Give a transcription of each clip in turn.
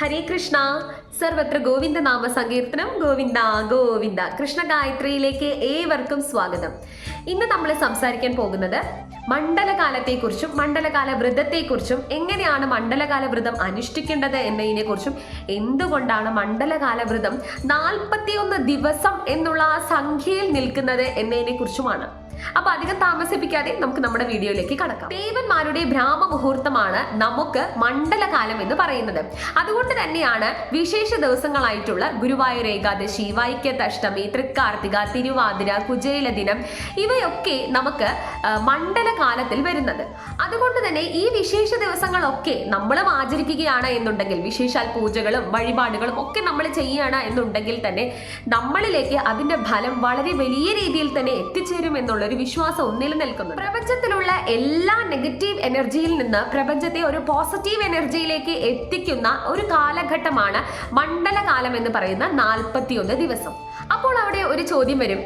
ഹരേ കൃഷ്ണ. സർവത്ര ഗോവിന്ദ നാമ സങ്കീർത്തനം ഗോവിന്ദ ഗോവിന്ദ. കൃഷ്ണ ഗായത്രിയിലേക്ക് ഏവർക്കും സ്വാഗതം. ഇന്ന് നമ്മൾ സംസാരിക്കാൻ പോകുന്നത് മണ്ഡലകാലത്തെക്കുറിച്ചും മണ്ഡലകാല വ്രതത്തെക്കുറിച്ചും എങ്ങനെയാണ് മണ്ഡലകാല വ്രതം അനുഷ്ഠിക്കേണ്ടത് എന്നതിനെ കുറിച്ചും എന്തുകൊണ്ടാണ് മണ്ഡലകാല വ്രതം നാൽപ്പത്തിയൊന്ന് ദിവസം എന്നുള്ള ആ സംഖ്യയിൽ നിൽക്കുന്നത് എന്നതിനെ കുറിച്ചുമാണ് അപ്പൊ അധികം താമസിപ്പിക്കാതെ നമുക്ക് നമ്മുടെ വീഡിയോയിലേക്ക് കടക്കാം. ദേവന്മാരുടെ ഭ്രാമ മുഹൂർത്തമാണ് നമുക്ക് മണ്ഡലകാലം എന്ന് പറയുന്നത്. അതുകൊണ്ട് തന്നെയാണ് വിശേഷ ദിവസങ്ങളായിട്ടുള്ള ഗുരുവായൂർ ഏകാദശി വൈക്കത്തഷ്ടമി തൃക്കാർത്തിക തിരുവാതിര കുജേല ദിനം ഇവയൊക്കെ നമുക്ക് മണ്ഡലകാലത്തിൽ വരുന്നത്. അതുകൊണ്ട് തന്നെ ഈ വിശേഷ ദിവസങ്ങളൊക്കെ നമ്മളും ആചരിക്കുകയാണ് എന്നുണ്ടെങ്കിൽ വിശേഷാൽ പൂജകളും വഴിപാടുകളും ഒക്കെ നമ്മൾ ചെയ്യുകയാണ് എന്നുണ്ടെങ്കിൽ തന്നെ നമ്മളിലേക്ക് അതിന്റെ ഫലം വളരെ വലിയ രീതിയിൽ തന്നെ എത്തിച്ചേരും എന്നുള്ള ഒരു വിശ്വാസം ഒന്നിൽ നിൽക്കുന്നു പ്രപഞ്ചത്തിലുള്ള എല്ലാ നെഗറ്റീവ് എനർജിയിൽ നിന്ന് പ്രപഞ്ചത്തെ ഒരു പോസിറ്റീവ് എനർജിയിലേക്ക് എത്തിക്കുന്ന ഒരു കാലഘട്ടമാണ് മണ്ഡലകാലം എന്ന് പറയുന്ന നാൽപ്പത്തിയൊന്ന് ദിവസം. അപ്പോൾ അവിടെ ഒരു ചോദ്യം വരും.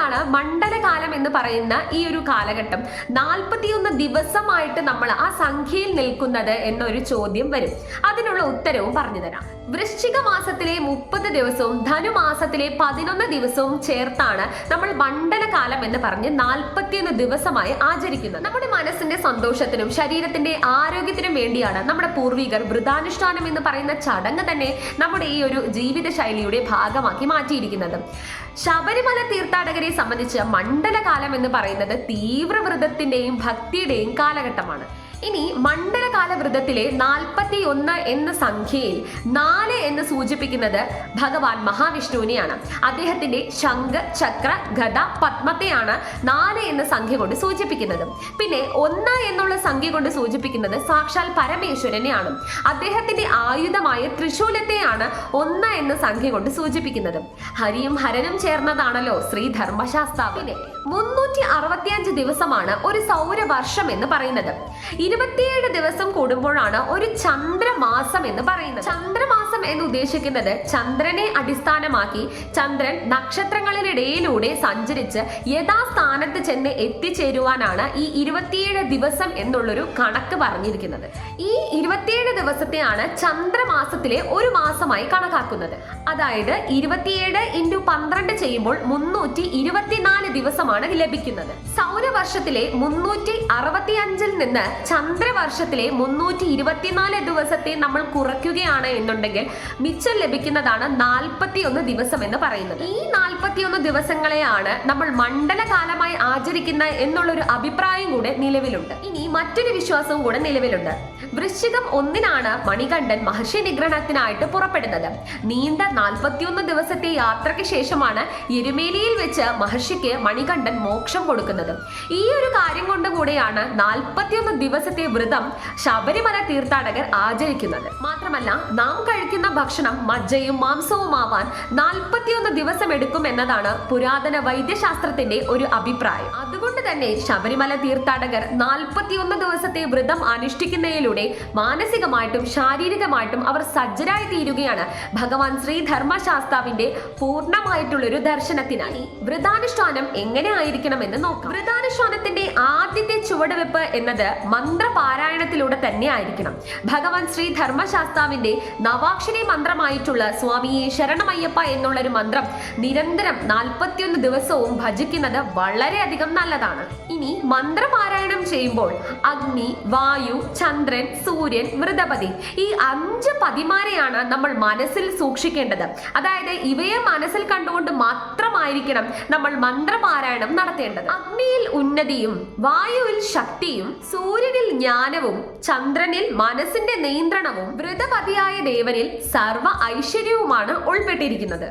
എന്തുകൊണ്ടാണ് മണ്ഡലകാലം എന്ന് പറയുന്ന ഈ ഒരു കാലഘട്ടം? നാൽപ്പത്തിയൊന്ന് ദിവസമായിട്ട് നമ്മൾ ആ സംഖ്യയിൽ നിൽക്കുന്നത് എന്നൊരു ചോദ്യം വരും. അതിനുള്ള ഉത്തരവും പറഞ്ഞു തരാം. വൃശ്ചിക മാസത്തിലെ മുപ്പത് ദിവസവും ധനുമാസത്തിലെ പതിനൊന്ന് ദിവസവും ചേർത്താണ് നമ്മൾ മണ്ഡലകാലം എന്ന് പറഞ്ഞ് നാൽപ്പത്തിയൊന്ന് ദിവസമായി ആചരിക്കുന്നത്. നമ്മുടെ മനസ്സിന്റെ സന്തോഷത്തിനും ശരീരത്തിന്റെ ആരോഗ്യത്തിനും വേണ്ടിയാണ് നമ്മുടെ പൂർവികർ വൃതാനുഷ്ഠാനം എന്ന് പറയുന്ന ചടങ്ങ് തന്നെ നമ്മുടെ ഈ ഒരു ജീവിത ശൈലിയുടെ ഭാഗമാക്കി മാറ്റിയിരിക്കുന്നത്. ശബരിമല തീർത്ഥാടകരെ സംബന്ധിച്ച് മണ്ഡലകാലം എന്ന് പറയുന്നത് തീവ്രവ്രതത്തിന്റെയും ഭക്തിയുടെയും കാലഘട്ടമാണ്. ഇനി മണ്ഡലകാല വ്രതത്തിലെ നാൽപ്പത്തി ഒന്ന് എന്ന സംഖ്യയിൽ നാല് എന്ന് സൂചിപ്പിക്കുന്നത് ഭഗവാൻ മഹാവിഷ്ണുവിനെയാണ്. അദ്ദേഹത്തിന്റെ ശംഖ് ചക്ര ഗത പത്മത്തെയാണ് നാല് എന്ന സംഖ്യ കൊണ്ട് സൂചിപ്പിക്കുന്നത്. പിന്നെ ഒന്ന് എന്നുള്ള സംഖ്യ കൊണ്ട് സൂചിപ്പിക്കുന്നത് സാക്ഷാൽ പരമേശ്വരനെയാണ്. അദ്ദേഹത്തിന്റെ ആയുധമായ ത്രിശൂലത്തെയാണ് ഒന്ന് എന്ന സംഖ്യ കൊണ്ട് സൂചിപ്പിക്കുന്നത്. ഹരിയും ഹരനും ചേർന്നതാണല്ലോ ശ്രീ ധർമ്മശാസ്ത്ര മുന്നൂറ്റി അറുപത്തിയഞ്ച് ദിവസമാണ് ഒരു സൗരവർഷം എന്ന് പറയുന്നത്. ഇരുപത്തിയേഴ് ദിവസം കൂടുമ്പോഴാണ് ഒരു ചന്ദ്രമാസം എന്ന് പറയുന്നത്. ചന്ദ്രമാസം എന്ന് ഉദ്ദേശിക്കുന്നത് ചന്ദ്രനെ അടിസ്ഥാനമാക്കി ചന്ദ്രൻ നക്ഷത്രങ്ങളിലിടയിലൂടെ സഞ്ചരിച്ച് യഥാസ്ഥാനത്ത് ചെന്ന് എത്തിച്ചേരുവാനാണ് ഈ ഇരുപത്തിയേഴ് ദിവസം എന്നുള്ളൊരു കണക്ക് പറഞ്ഞിരിക്കുന്നത്. ഈ ഇരുപത്തിയേഴ് ദിവസത്തെയാണ് ചന്ദ്രമാസത്തിലെ ഒരു മാസമായി കണക്കാക്കുന്നത്. അതായത് ഇരുപത്തിയേഴ് ഇന്റു പന്ത്രണ്ട് ചെയ്യുമ്പോൾ മുന്നൂറ്റി ഇരുപത്തിനാല് ദിവസമാണ് ലഭിക്കുന്നത്. സൗരവർഷത്തിലെ മുന്നൂറ്റി അറുപത്തി അഞ്ചിൽ നിന്ന് ചന്ദ്രവർഷത്തിലെ മുന്നൂറ്റി ഇരുപത്തിനാല് ദിവസത്തെ നമ്മൾ കുറയ്ക്കുകയാണ് എന്നുണ്ടെങ്കിൽ മിച്ചം ലഭിക്കുന്നതാണ് നാൽപ്പത്തി ഒന്ന് ദിവസം എന്ന് പറയുന്നത്. ഈ നാൽപ്പത്തിയൊന്ന് ദിവസങ്ങളെയാണ് നമ്മൾ മണ്ഡലകാലമായി ആചരിക്കുന്ന എന്നുള്ളൊരു അഭിപ്രായം കൂടെ നിലവിലുണ്ട്. ഇനി മറ്റൊരു വിശ്വാസവും കൂടെ നിലവിലുണ്ട്. വൃശ്ചികം ഒന്നിനാണ് മണികണ്ഠൻ മഹർഷി നിഗ്രഹണത്തിനായിട്ട് പുറപ്പെടുന്നത്. നീണ്ട നാൽപ്പത്തിയൊന്ന് ദിവസത്തെ യാത്രയ്ക്ക് ശേഷമാണ് എരുമേലിയിൽ വെച്ച് മഹർഷിക്ക് മണികണ്ഠൻ മോക്ഷം കൊടുക്കുന്നത്. ഈ ഒരു കാര്യം കൊണ്ട് കൂടെയാണ് നാൽപ്പത്തിയൊന്ന് ദിവസത്തെ വ്രതം ശബരിമല തീർത്ഥാടകർ ആചരിക്കുന്നത്. മാത്രമല്ല നാം കഴിക്കുന്ന ഭക്ഷണം മജ്ജയും മാംസവുമാവാൻ നാൽപ്പത്തിയൊന്ന് ദിവസം എടുക്കും എന്നതാണ് പുരാതന വൈദ്യശാസ്ത്രത്തിന്റെ ഒരു അഭിപ്രായം. അതുകൊണ്ട് തന്നെ ശബരിമല തീർത്ഥാടകർ നാൽപ്പത്തിയൊന്ന് ദിവസത്തെ വ്രതം അനുഷ്ഠിക്കുന്നതിലൂടെ മാനസികമായിട്ടും ശാരീരികമായിട്ടും അവർ സജ്ജരായി തീരുകയാണ് ഭഗവാൻ ശ്രീ പൂർണമായിട്ടുള്ള ഒരു ദർശനത്തിനായി. വ്രതാനുഷ്ഠാനം എങ്ങനെ ആയിരിക്കണം എന്ന് നോക്കാം. വ്രതാനുഷ്ഠാനത്തിന്റെ ആദ്യത്തെ ചുവടുവെപ്പ് എന്നത് മന്ത്രപാരായണത്തിലൂടെ തന്നെ ആയിരിക്കണം. ഭഗവാൻ ശ്രീ ധർമ്മശാസ്താവിന്റെ നവാക്ഷരി മന്ത്രമായിട്ടുള്ള സ്വാമിയെ ശരണമയ്യപ്പ എന്നുള്ള ഒരു മന്ത്രം നിരന്തരം നാൽപ്പത്തിയൊന്ന് ദിവസവും ഭജിക്കുന്നത് വളരെയധികം നല്ലതാണ്. ഇനി മന്ത്രപാരായണം ചെയ്യുമ്പോൾ അഗ്നി വായു ചന്ദ്രൻ സൂര്യൻ വൃതപതി ഈ അഞ്ച് പതിമാരെയാണ് നമ്മൾ മനസ്സിൽ സൂക്ഷിക്കേണ്ടത്. അതായത് ഇവയെ മനസ്സിൽ കണ്ടുകൊണ്ട് മാത്രമായിരിക്കണം നമ്മൾ മന്ത്രപാരായണം നടത്തേണ്ടത്. അഗ്നിയിൽ ഉന്നതിയും വായുവിൽ ശക്തിയും സൂര്യനിൽ ജ്ഞാനവും ചന്ദ്രനിൽ മനസ്സിന്റെ നിയന്ത്രണവും വ്രതപതിയായ ദേവനിൽ സർവ ഐശ്വര്യവുമാണ് ഉൾപ്പെട്ടിരിക്കുന്നത്.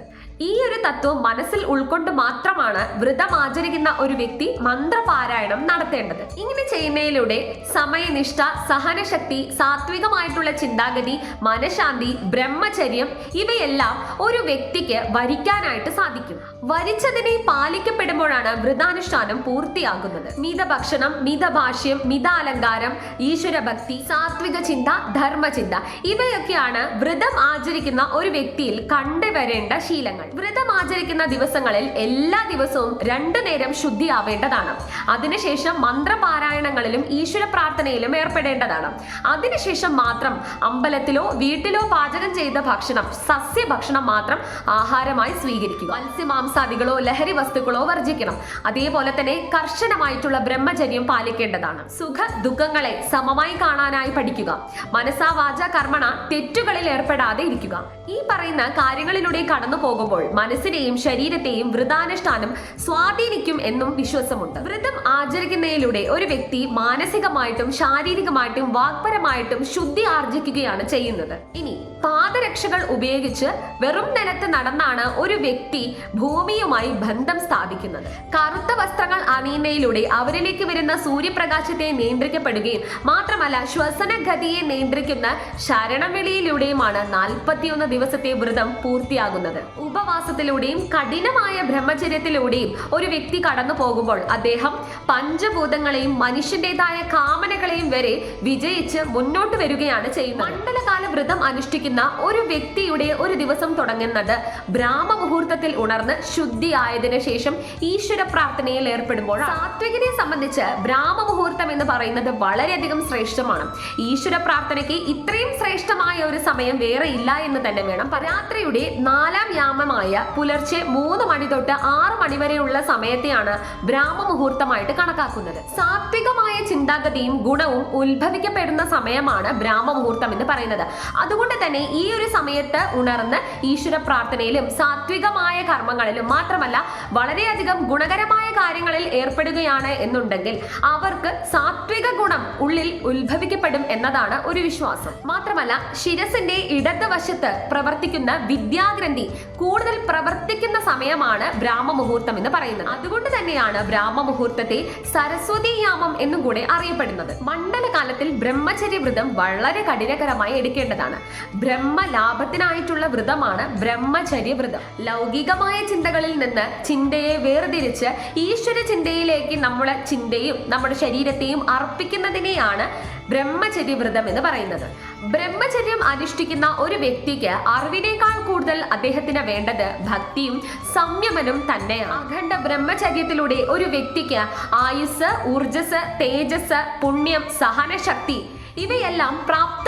ഈ ഒരു തത്വം മനസ്സിൽ ഉൾക്കൊണ്ട് മാത്രമാണ് വ്രതം ആചരിക്കുന്ന ഒരു വ്യക്തി മന്ത്രപാരായണം നടത്തേണ്ടത്. ഇങ്ങനെ ചെയ്യുന്നതിലൂടെ സമയനിഷ്ഠ സഹനശക്തി സാത്വികമായിട്ടുള്ള ചിന്താഗതി മനഃശാന്തി ബ്രഹ്മചര്യം ഇവയെല്ലാം ഒരു വ്യക്തിക്ക് വരിക്കാനായിട്ട് സാധിക്കും. വരിച്ചതിനെ പാലിക്കപ്പെടുമ്പോഴാണ് വ്രതാനുഷ്ഠാനം പൂർത്തിയാകുന്നത്. മിതഭക്ഷണം മിതഭാഷ്യം മിതാലങ്കാരം ഈശ്വരഭക്തി സാത്വിക ചിന്ത ധർമ്മചിന്ത ഇവയൊക്കെയാണ് വ്രതം ആചരിക്കുന്ന ഒരു വ്യക്തിയിൽ കണ്ടുവരേണ്ട ശീലങ്ങൾ. വ്രതം ആചരിക്കുന്ന ദിവസങ്ങളിൽ എല്ലാ ദിവസവും രണ്ടു നേരം ശുദ്ധിയാവേണ്ടതാണ്. അതിനുശേഷം മന്ത്രപാരായണങ്ങളിലും ഈശ്വര പ്രാർത്ഥനയിലും ഏർപ്പെടേണ്ടതാണ്. അതിനുശേഷം മാത്രം അമ്പലത്തിലോ വീട്ടിലോ പാചകം ചെയ്ത ഭക്ഷണം സസ്യഭക്ഷണം മാത്രം ആഹാരമായി സ്വീകരിക്കുക. മത്സ്യമാംസാദികളോ ലഹരി വസ്തുക്കളോ വർജിക്കണം അതേപോലെ തന്നെ കർശനമായിട്ടുള്ള ബ്രഹ്മചര്യം പാലിക്കേണ്ടതാണ്. സുഖ ദുഃഖങ്ങളെ സമമായി കാണാനായി പഠിക്കുക. മനസാ വാച കർമ്മണ തെറ്റുകളിൽ ഏർപ്പെടാതെ ഇരിക്കുക. ഈ പറയുന്ന കാര്യങ്ങളിലൂടെ കടന്നു പോകുമ്പോൾ മനസ്സിനെയും ശരീരത്തെയും വ്രതാനുഷ്ഠാനം സ്വാധീനിക്കും എന്നും വിശ്വാസമുണ്ട്. വ്രതം ആചരിക്കുന്നതിലൂടെ ഒരു വ്യക്തി മാനസികമായിട്ടും ശാരീരികമായിട്ടും വാക്പരമായിട്ടും ശുദ്ധി ആർജിക്കുകയാണ് ചെയ്യുന്നത്. ഇനി പാദരക്ഷകൾ ഉപയോഗിച്ച് വെറും നിലത്ത് നടന്നാണ് ഒരു വ്യക്തി ഭൂമിയുമായി ബന്ധം സ്ഥാപിക്കുന്നത്. കറുത്ത വസ്ത്രങ്ങൾ അണിയുന്നതിലൂടെ അവരിലേക്ക് വരുന്ന സൂര്യപ്രകാശത്തെ നിയന്ത്രിക്കപ്പെടുകയും മാത്രമല്ല ശ്വസനഗതിയെ നിയന്ത്രിക്കുന്ന ശരണവിളിയിലൂടെയുമാണ് നാൽപ്പത്തിയൊന്ന് ദിവസത്തെ വ്രതം പൂർത്തിയാകുന്നത്. ഉപവാസത്തിലൂടെയും കഠിനമായ ബ്രഹ്മചര്യത്തിലൂടെയും ഒരു വ്യക്തി കടന്നു പോകുമ്പോൾ അദ്ദേഹം പഞ്ചഭൂതങ്ങളെയും മനുഷ്യന്റേതായ കാമനകളെയും വരെ വിജയിച്ച് മുന്നോട്ട് വരികയാണ് ചെയ്യുന്നത്. മണ്ഡലകാല വ്രതം അനുഷ്ഠിക്കുന്ന ഒരു വ്യക്തിയുടെ ഒരു ദിവസം തുടങ്ങുന്നത് ബ്രാഹ്മ മുഹൂർത്തത്തിൽ ഉണർന്ന് ശുദ്ധിയായതിനു ശേഷം ഈശ്വര പ്രാർത്ഥനയിൽ ഏർപ്പെടുമ്പോൾ സാത്വികനെ സംബന്ധിച്ച് ബ്രാഹ്മ മുഹൂർത്തം എന്ന് പറയുന്നത് വളരെയധികം ശ്രേഷ്ഠമാണ്. ഈശ്വര പ്രാർത്ഥനയ്ക്ക് ഇത്രയും ശ്രേഷ്ഠമായ ഒരു സമയം വേറെ ഇല്ല എന്ന് തന്നെ വേണം. രാത്രിയുടെ നാലാം യാമമായ പുലർച്ചെ മൂന്ന് മണി തൊട്ട് ആറ് മണി വരെയുള്ള സമയത്തെയാണ് ബ്രാഹ്മ മുഹൂർത്തമായിട്ട് കണക്കാക്കുന്നത്. സാത്വികമായ ചിന്താഗതിയും ഗുണവും ഉത്ഭവിക്കപ്പെടുന്ന സമയമാണ് ബ്രാഹ്മ മുഹൂർത്തം എന്ന് പറയുന്നത്. അതുകൊണ്ട് തന്നെ ഈ ഒരു സമയത്ത് ഉണർന്ന് ഈശ്വര പ്രാർത്ഥനയിലും സാത്വികമായ കർമ്മങ്ങളിലും മാത്രമല്ല വളരെയധികം ഗുണകരമായ കാര്യങ്ങളിൽ ഏർപ്പെടുകയാണ് എന്നുണ്ടെങ്കിൽ അവർക്ക് സാത്വിക ഗുണം ഉള്ളിൽ ഉത്ഭവിക്കപ്പെടും എന്നതാണ് ഒരു വിശ്വാസം. മാത്രമല്ല ശിരസിന്റെ ഇടതുവശത്ത് പ്രവർത്തിക്കുന്ന വിദ്യാഗ്രന്ഥി കൂടുതൽ പ്രവർത്തിക്കുന്ന സമയമാണ് ബ്രാഹ്മ മുഹൂർത്തം എന്ന് പറയുന്നത്. അതുകൊണ്ട് തന്നെയാണ് ബ്രാഹ്മ മുഹൂർത്തത്തെ സരസ്വതി യാമം എന്നും കൂടെ അറിയപ്പെടുന്നത്. മണ്ഡലകാലത്തിൽ ബ്രഹ്മചര്യ വ്രതം വളരെ കഠിനകരമായി എടുക്കേണ്ടതാണ്. ബ്രഹ്മ ലാഭത്തിനായിട്ടുള്ള വ്രതമാണ് ബ്രഹ്മചര്യ വ്രതം. ലൗകികമായ ചിന്തകളിൽ നിന്ന് ചിന്തയെ വേർതിരിച്ച് ഈശ്വര ചിന്തയിലേക്ക് നമ്മുടെ ചിന്തയും നമ്മുടെ ശരീരത്തെയും അർപ്പിക്കുന്നതിനെയാണ് ബ്രഹ്മചര്യ വ്രതം എന്ന് പറയുന്നത്. ബ്രഹ്മചര്യം അനുഷ്ഠിക്കുന്ന ഒരു വ്യക്തിക്ക് അറിവിനേക്കാൾ കൂടുതൽ അദ്ദേഹത്തിന് വേണ്ടത് ഭക്തിയും സംയമനും തന്നെയാണ്. അഖണ്ഡ ബ്രഹ്മചര്യത്തിലൂടെ ഒരു വ്യക്തിക്ക് ആയുസ് ഊർജസ് തേജസ് പുണ്യം സഹനശക്തി ഇവയെല്ലാം പ്രാപ്തമാക്കാൻ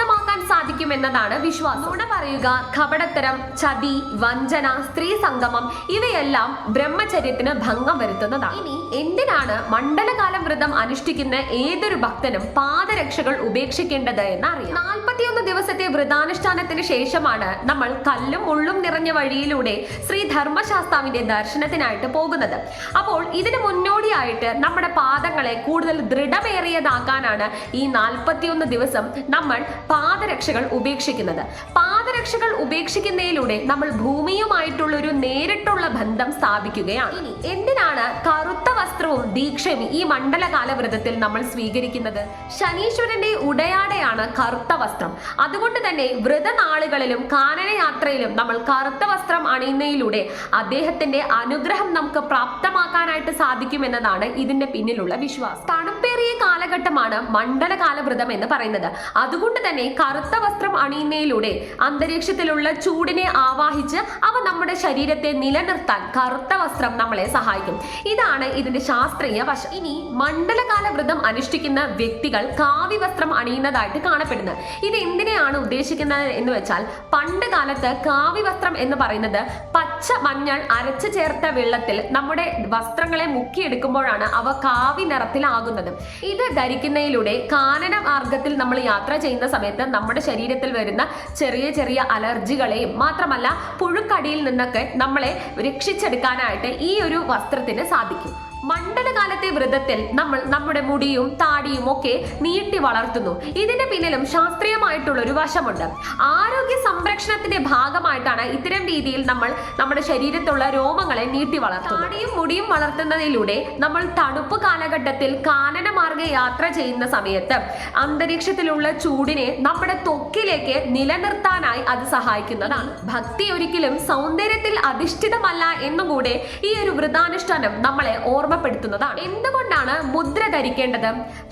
സാധിക്കുമെന്നതാണ് വിശ്വാസം. നുണ പറയുക കപടത്തരം ചതി വഞ്ചന സ്ത്രീ സംഗമം ഇവയെല്ലാം ബ്രഹ്മചര്യത്തിന് ഭംഗം വരുത്തുന്നതാണ്. ഇനി എന്തിനാണ് മണ്ഡലകാല വ്രതം അനുഷ്ഠിക്കുന്ന ഏതൊരു ഭക്തനും പാദരക്ഷകൾ ഉപേക്ഷിക്കേണ്ടത് എന്ന് അറിയാം നാൽപ്പത്തിയൊന്ന് ദിവസത്തെ വ്രതാനുഷ്ഠാനത്തിന് ശേഷമാണ് നമ്മൾ കല്ലും മുള്ളും നിറഞ്ഞ വഴിയിലൂടെ ശ്രീ ധർമ്മശാസ്താവിന്റെ ദർശനത്തിനായിട്ട് പോകുന്നത്. അപ്പോൾ ഇതിനു മുന്നോടിയായിട്ട് നമ്മുടെ പാദങ്ങളെ കൂടുതൽ ദൃഢമേറിയതാക്കാനാണ് ഈ നാൽപ്പത്തിയൊന്ന് ദിവസം നമ്മൾ പാദരക്ഷകൾ ഉപേക്ഷിക്കുന്നത്. പാദരക്ഷകൾ ഉപേക്ഷിക്കുന്നതിലൂടെ നമ്മൾ ഭൂമിയുമായിട്ടുള്ള ഒരു നേരിട്ടുള്ള ബന്ധം സ്ഥാപിക്കുകയാണ്. ഇനി എന്തിനാണ് കറുത്ത വസ്ത്രവും ദീക്ഷയും ഈ മണ്ഡലകാല വ്രതത്തിൽ നമ്മൾ സ്വീകരിക്കുന്നത്? ശനീശ്വരന്റെ ഉടയാടയാണ് കറുത്ത വസ്ത്രം. അതുകൊണ്ട് തന്നെ വ്രതനാളുകളിലും കാനനയാത്രയിലും നമ്മൾ കറുത്ത വസ്ത്രം അണിയുന്നതിലൂടെ അദ്ദേഹത്തിന്റെ അനുഗ്രഹം നമുക്ക് പ്രാപ്തമാക്കാനായിട്ട് സാധിക്കുമെന്നതാണ് ഇതിന്റെ പിന്നിലുള്ള വിശ്വാസം. തണുപ്പേറിയ കാലഘട്ടമാണ് മണ്ഡലകാല വ്രതം എന്ന് പറയുന്നത്. അതുകൊണ്ട് തന്നെ കറുത്ത വസ്ത്രം അണിയുന്നതിലൂടെ അന്തരീക്ഷത്തിലുള്ള ചൂടിനെ ആവാഹിച്ച് അവ നമ്മുടെ ശരീരത്തെ നിലനിർത്താൻ കറുത്ത വസ്ത്രം നമ്മളെ സഹായിക്കും. ഇതാണ് ഇതിന്റെ ശാസ്ത്രീയ വശം. ഇനി മണ്ഡലകാല വ്രതം അനുഷ്ഠിക്കുന്ന വ്യക്തികൾ കാവി വസ്ത്രം അണിയുന്നതായിട്ട് കാണപ്പെടുന്നത്. ഇത് എന്തിനെയാണ് ഉദ്ദേശിക്കുന്നത് എന്ന് വെച്ചാൽ പണ്ട് കാലത്ത് കാവി വസ്ത്രം എന്ന് പറയുന്നത് പച്ച മഞ്ഞൾ അരച്ചു ചേർത്ത വെള്ളത്തിൽ നമ്മുടെ വസ്ത്രങ്ങളെ മുക്കിയെടുക്കുമ്പോഴാണ് അവ കാവി നിറത്തിലാകുന്നത്. ഇത് ധരിക്കുന്നതിലൂടെ കാനന മാർഗത്തിൽ നമ്മൾ യാത്ര ചെയ്യുന്ന സമയത്ത് നമ്മുടെ ശരീരത്തിൽ വരുന്ന ചെറിയ ചെറിയ അലർജികളെയും മാത്രമല്ല പുഴുക്കടിയിൽ നിന്നൊക്കെ നമ്മളെ രക്ഷിച്ചെടുക്കാനായിട്ട് ഈ ഒരു വസ്ത്രത്തിന് സാധിക്കും. മണ്ഡലകാലത്തെ വ്രതത്തിൽ നമ്മൾ നമ്മുടെ മുടിയും താടിയും ഒക്കെ നീട്ടി വളർത്തുന്നു. ഇതിന്റെ പിന്നിലും ശാസ്ത്രീയമായിട്ടുള്ള ഒരു വശമുണ്ട്. ആരോഗ്യ സംരക്ഷണത്തിന്റെ ഭാഗമായിട്ടാണ് ഇത്തരം രീതിയിൽ നമ്മൾ നമ്മുടെ ശരീരത്തുള്ള രോമങ്ങളെ നീട്ടി വളർത്തുന്നത്. താടിയും മുടിയും വളർത്തുന്നതിലൂടെ നമ്മൾ തണുപ്പ് കാലഘട്ടത്തിൽ കാനനമാർഗ യാത്ര ചെയ്യുന്ന സമയത്ത് അന്തരീക്ഷത്തിലുള്ള ചൂടിനെ നമ്മുടെ തൊക്കിലേക്ക് നിലനിർത്താനായി അത് സഹായിക്കുന്നതാണ്. ഭക്തി ഒരിക്കലും സൗന്ദര്യത്തിൽ അധിഷ്ഠിതമല്ല എന്നുകൂടെ ഈ ഒരു വ്രതാനുഷ്ഠാനം നമ്മളെ ഓർമ്മപ്പെടുത്തുന്നതാണ്. എന്തുകൊണ്ടാണ് മുദ്ര ധരിക്കേണ്ടത്?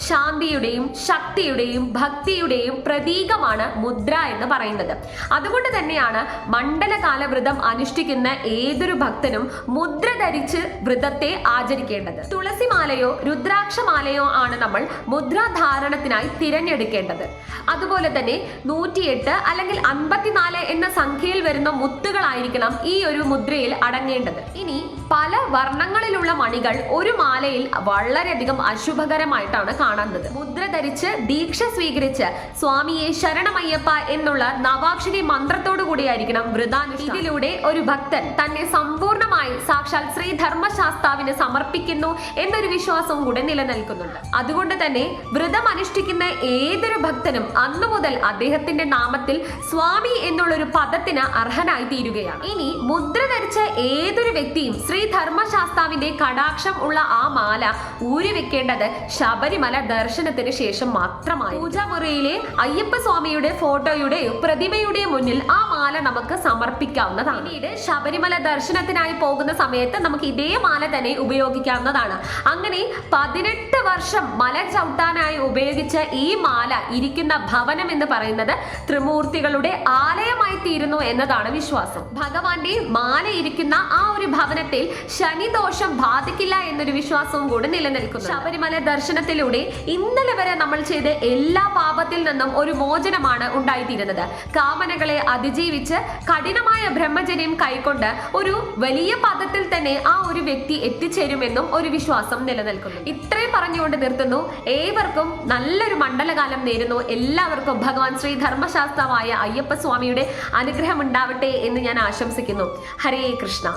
ശാന്തിയുടെയും ശക്തിയുടെയും ഭക്തിയുടെയും പ്രതീകമാണ് മുദ്ര എന്ന് പറയുന്നത്. അതുകൊണ്ട് തന്നെയാണ് മണ്ഡലകാല വ്രതം അനുഷ്ഠിക്കുന്ന ഏതൊരു ഭക്തനും മുദ്ര ധരിച്ച് വ്രതത്തെ ആചരിക്കേണ്ടത്. തുളസിമാലയോ രുദ്രാക്ഷമാലയോ ആണ് നമ്മൾ മുദ്രാധാരണത്തിനായി തിരഞ്ഞെടുക്കേണ്ടത്. അതുപോലെ തന്നെ നൂറ്റിയെട്ട് അല്ലെങ്കിൽ അൻപത്തിനാല് എന്ന സംഖ്യയിൽ വരുന്ന മുത്തുകളായിരിക്കണം ഈ ഒരു മുദ്രയിൽ അടങ്ങേണ്ടത്. ഇനി പല വർണങ്ങളിലുള്ള മണികൾ ഒരു മാലയിൽ വളരെയധികം അശുഭകരമായിട്ടാണ് കാണുന്നത്. മുദ്ര ധരിച്ച് ദീക്ഷ സ്വീകരിച്ച് സ്വാമിയെ ശരണമയ്യപ്പ എന്നുള്ള നവാക്ഷരി മന്ത്രത്തോടു കൂടിയായിരിക്കണം വൃതാനുഷ്ഠാനം ഇതിലൂടെ ഒരു ഭക്തൻ തന്നെ സമ്പൂർണമായി സാക്ഷാൽ ശ്രീ ധർമ്മശാസ്താവിന് സമർപ്പിക്കുന്നു എന്നൊരു വിശ്വാസവും കൂടെ നിലനിൽക്കുന്നുണ്ട്. അതുകൊണ്ട് തന്നെ വ്രതം അനുഷ്ഠിക്കുന്ന ഏതൊരു ഭക്തനും അന്നു മുതൽ അദ്ദേഹത്തിന്റെ നാമത്തിൽ സ്വാമി എന്നുള്ളൊരു പദത്തിന് അർഹനായി തീരുകയാണ് ഇനി മുദ്ര ധരിച്ച ഏതൊരു വ്യക്തിയും ശ്രീ ധർമ്മശാസ്താവിന്റെ കടാക്ഷം ഉള്ള ആ മാല ഊരി വെക്കേണ്ടത് ശബരിമല ദർശനത്തിന് ശേഷം മാത്രമായി. പൂജാമുറിയിലെ അയ്യപ്പ സ്വാമിയുടെ ഫോട്ടോയുടെയും പ്രതിമയുടെയും മുന്നിൽ ആ മാല നമുക്ക് സമർപ്പിക്കാവുന്നതാണ്. പിന്നീട് ശബരിമല ദർശനത്തിനായി പോകുന്ന സമയത്ത് നമുക്ക് ഇതേ മാല തന്നെ ഉപയോഗിക്കാവുന്നതാണ്. അങ്ങനെ പതിനെട്ട് വർഷം മല ചവിട്ടാനായി ഉപയോഗിച്ച ഈ മാല ഇരിക്കുന്ന ഭവനം എന്ന് പറയുന്നത് ത്രിമൂർത്തികളുടെ ആലയമായി തീരുന്നു എന്നതാണ് വിശ്വാസം. ഭഗവാന്റെ മാല ഇരിക്കുന്ന ആ ഒരു ഭവനത്തിൽ ശനിദോഷം ബാധിക്കില്ല എന്നൊരു വിശ്വാസവും കൂടി നിലനിൽക്കുന്നു ശബരിമല ദർശനത്തിലൂടെ ഇന്നലെ വരെ നമ്മൾ ചെയ്ത എല്ലാ പാപത്തിൽ നിന്നും ഒരു മോചനമാണ് ഉണ്ടായിത്തീരുന്നത്. കാമനകളെ അതിജീവിച്ച് കഠിനമായ ബ്രഹ്മചര്യം കൈക്കൊണ്ട് ഒരു വലിയ പദത്തിൽ തന്നെ ആ ഒരു വ്യക്തി എത്തിച്ചേരുമെന്നും ഒരു വിശ്വാസം നിലനിൽക്കുന്നു. ഇത്രയും പറഞ്ഞുകൊണ്ട് നിർത്തുന്നു. ഏവർക്കും നല്ലൊരു മണ്ഡലകാലം നേരുന്നു. എല്ലാവർക്കും ഭഗവാൻ ശ്രീ ധർമ്മശാസ്ത്രമായ അയ്യപ്പ സ്വാമിയുടെ അനുഗ്രഹം ഉണ്ടാവട്ടെ എന്ന് ഞാൻ ആശംസിക്കുന്നു. ഹരേ കൃഷ്ണ.